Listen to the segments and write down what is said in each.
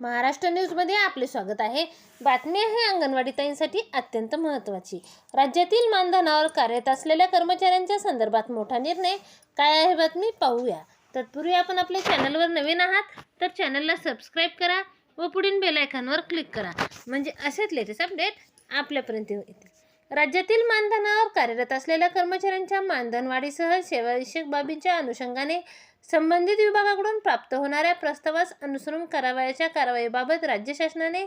महाराष्ट्र न्यूजमध्ये आपले स्वागत आहे. बातमी आहे अंगणवाडी ताईंसाठी अत्यंत महत्त्वाची. राज्यातील मानधनावर कार्यरत असलेल्या कर्मचाऱ्यांच्या संदर्भात मोठा निर्णय. काय आहे बातमी? पाहूया. तत्पूर्वी आपण आपल्या चॅनलवर नवीन आहात तर चॅनलला सबस्क्राईब करा व पुढील बेलायकॉनवर क्लिक करा. म्हणजे असेच लेटेस्ट अपडेट आपल्यापर्यंत येतील. राज्यातील मानधनावर कार्यरत असलेल्या कर्मचाऱ्यांच्या मानधनवाढीसह सेवाविषयक बाबींच्या अनुषंगाने संबंधित विभागाकडून प्राप्त होणाऱ्या प्रस्तावास अनुसरून करावयाच्या कारवाईबाबत राज्य शासनाने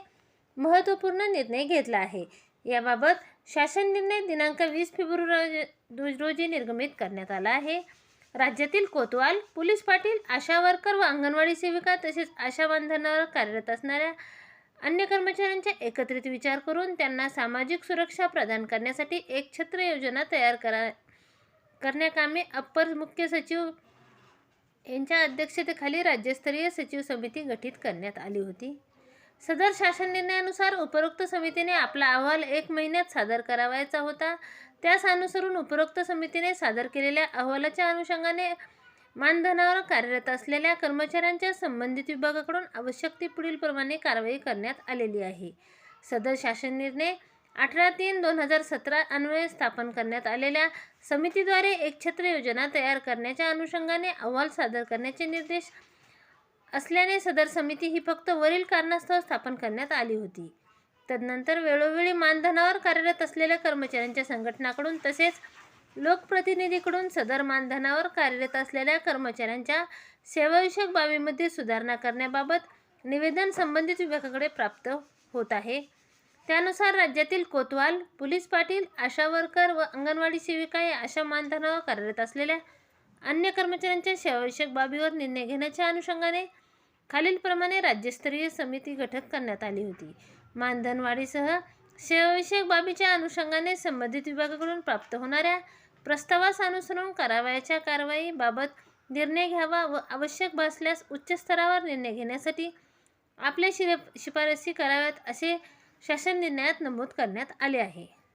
महत्त्वपूर्ण निर्णय घेतला आहे. याबाबत शासन निर्णय दिनांक वीस फेब्रुवारी रोजी- रोजी निर्गमित करण्यात आला आहे. राज्यातील कोतवाल पोलीस पाटील आशा वर्कर व अंगणवाडी सेविका तसेच आशा बांधनावर कार्यरत असणाऱ्या अन्य कर्मचाऱ्यांचा एकत्रित विचार करून त्यांना सामाजिक सुरक्षा प्रदान करण्यासाठी एक छत्र योजना तयार करा करण्याकामी अप्पर मुख्य सचिव यांच्या अध्यक्षतेखाली राज्यस्तरीय सचिव समिती गठीत करण्यात आली होती. सदर शासन निर्णयानुसार उपरोक्त समितीने आपला अहवाल एक महिन्यात सादर करावायचा होता. त्यास अनुसरून उपरोक्त समितीने सादर केलेल्या अहवालाच्या अनुषंगाने मानधनावर कार्यरत असलेल्या कर्मचाऱ्यांच्या संबंधित विभागाकडून आवश्यक ती पुढीलप्रमाणे कारवाई करण्यात आलेली आहे. सदर शासन निर्णय अठरा तीन दोन हजार सतरा अन्वये स्थापन करण्यात आलेल्या समितीद्वारे एकछत्र योजना तयार करण्याच्या अनुषंगाने अहवाल सादर करण्याचे निर्देश असल्याने सदर समिती ही फक्त वरील कारणास्तव स्थापन करण्यात आली होती. तदनंतर वेळोवेळी मानधनावर कार्यरत असलेल्या कर्मचाऱ्यांच्या संघटनाकडून तसेच लोकप्रतिनिधीकडून सदर मानधनावर कार्यरत असलेल्या कर्मचाऱ्यांच्या सेवाविषयक बाबीमध्ये सुधारणा करण्याबाबत निवेदन संबंधित विभागाकडे प्राप्त होत आहे. त्यानुसार राज्यातील कोतवाल पोलीस पाटील आशा वर्कर व अंगणवाडी सेविका या अशा मानधनावर कार्यरत असलेल्या अन्य कर्मचाऱ्यांच्या सेवाविषयक बाबीवर निर्णय घेण्याच्या अनुषंगाने खालीलप्रमाणे राज्यस्तरीय समिती गठक करण्यात आली होती. मानधनवाढीसह सेवाविषयक बाबीच्या अनुषंगाने संबंधित विभागाकडून प्राप्त होणाऱ्या प्रस्तावास अनुसरून करावयाच्या कारवाईबाबत निर्णय घ्यावा व आवश्यक भासल्यास उच्च स्तरावर निर्णय घेण्यासाठी आपल्या शिर शिफारसी कराव्यात असे शासन निर्णयात नमूद करण्यात आले आहे.